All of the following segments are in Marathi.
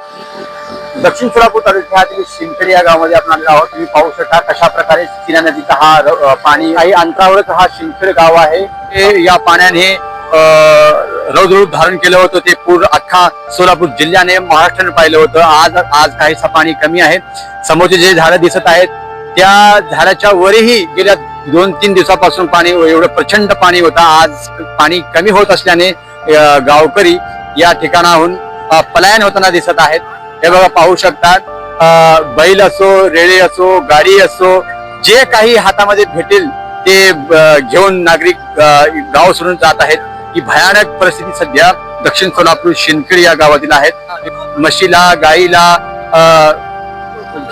दक्षिण सोलापूर तालुक्यातील शिंदखेडे या गावामध्ये आपण आलेलो आहोत तुम्ही पाहू शकता कशा प्रकारे सिना नदीचा हा र- पाणी काही अंतरावरच हा शिंदखेड गाव आहे. ते या पाण्याने रौद्रूप धारण केलं होतं. ते पूर अख्खा सोलापूर जिल्ह्याने महाराष्ट्राने पाहिलं होतं. आज आज काहीसा पाणी कमी आहे. समोरचे जे झाडं दिसत आहेत त्या झाडाच्या वरही गेल्या दोन तीन दिवसापासून पाणी एवढं प्रचंड पाणी होतं. आज पाणी कमी होत असल्याने गावकरी या ठिकाणाहून पलायन होताना दिसत आहेत. हे बघा पाहू शकतात. बैल असो रेळे असो गाडी असो जे काही हातामध्ये भेटेल ते घेऊन नागरिक गाव सोडून जात आहेत. ही भयानक परिस्थिती सध्या दक्षिण सोलापूर शिंदखेड या गावातील आहेत. म्हशीला गाईला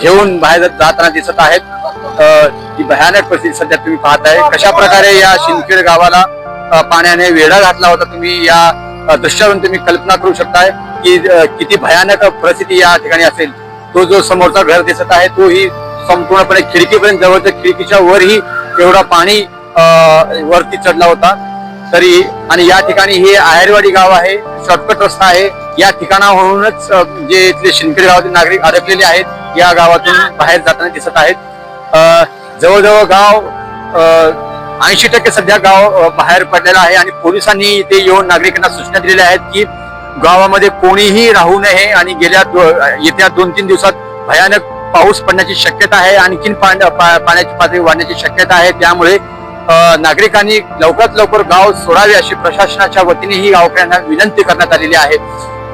घेऊन बाहेर जाताना दिसत आहेत. ही भयानक परिस्थिती सध्या तुम्ही पाहताय. कशा प्रकारे या शिंदखेड गावाला पाण्याने वेढा घातला होता तुम्ही या दृश्यावरून तुम्ही कल्पना करू शकताय की किती भयानक परिस्थिती या ठिकाणी असेल. तो जो समोरचा घर दिसत आहे तो ही संपूर्णपणे खिडकीपर्यंत जवळच्या खिडकीच्या वरही एवढा पाणी वरती चढला होता. तरी आणि या ठिकाणी हे आहेरवाडी गाव आहे शॉर्टकट रस्ता आहे. या ठिकाणाहूनच जे इथले शिंदखेड गावातील नागरिक अडकलेले आहेत या गावातून बाहेर जाताना दिसत आहेत. जवळजवळ गाव ऐंशी टक्के सध्या गाव बाहेर पडलेला आहे आणि पोलिसांनी इथे येऊन नागरिकांना सूचना दिलेल्या आहेत की गावामध्ये कोणीही राहू नये आणि गेल्या येत्या दोन तीन दिवसात भयानक पाऊस पडण्याची शक्यता आहे आणखीन पा- पाण्याची पातळी वाढण्याची शक्यता आहे. त्यामुळे नागरिकांनी लवकरात लवकर गाव सोडावे अशी प्रशासनाच्या वतीने ही गावकऱ्यांना विनंती करण्यात आलेली आहे.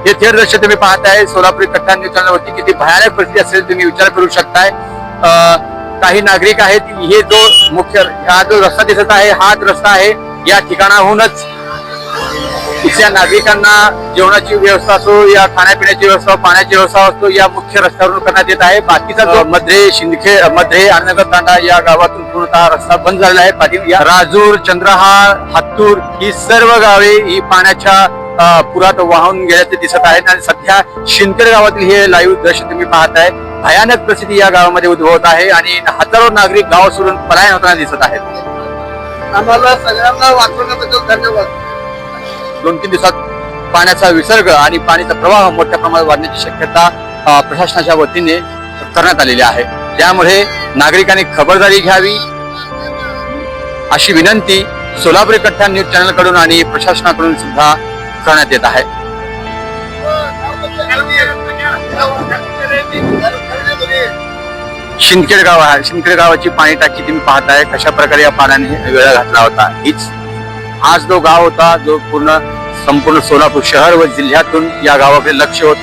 हे थेट दृश्य तुम्ही पाहताय. सोलापूर कट्टा न्यूज चॅनलवरती किती भयानक परिस्थिती असेल तुम्ही विचार करू शकताय. अ, काही नागरिक आहेत हे जो मुख्य हा जो रस्ता दिसत आहे हाच रस्ता आहे. या ठिकाणाहूनच इथल्या नागरिकांना जेवणाची व्यवस्था असो या खाण्यापिण्याची व्यवस्था पाण्याची व्यवस्था असतो या मुख्य रस्त्यावरून करण्यात येत आहे. बाकीचा जो मध्ये शिंदखे मध्ये आनंदगर तांडा या गावातून पूर्णतः रस्ता बंद झालेला आहे. या राजूर चंद्रहार हत्तूर ही सर्व गावे ही पाण्याच्या पुरात वाहून गेल्याचे दिसत आहेत. आणि सध्या शिंदखेड गावातील हे लाईव्ह दृश्य तुम्ही पाहताय. भयानक परिस्थिती या गावामध्ये उद्भवत आहे आणि हजारो नागरिक गाव सोडून पलायन होताना दिसत आहेत. आम्हाला सगळ्यांना वाचवण्याबद्दल धन्यवाद. दोन तीन दिवसात पाण्याचा विसर्ग आणि पाण्याचा प्रवाह मोठ्या प्रमाणात वाढण्याची शक्यता प्रशासनाच्या वतीने करण्यात आलेली आहे. त्यामुळे नागरिकांनी खबरदारी घ्यावी अशी विनंती सोलापूर कट्टा न्यूज चॅनलकडून आणि प्रशासनाकडून सुद्धा करण्यात येत आहे. शिंदखेड गाव आहे. शिंदखेड गावाची पाणी टाकी तुम्ही पाहताय कशा प्रकारे या पाण्याने वेळा घातला होता. हीच हाच जो गाव होता जो पूर्ण संपूर्ण सोलापूर शहर व जिल्ह्यातून या गावाकडे लक्ष होतं.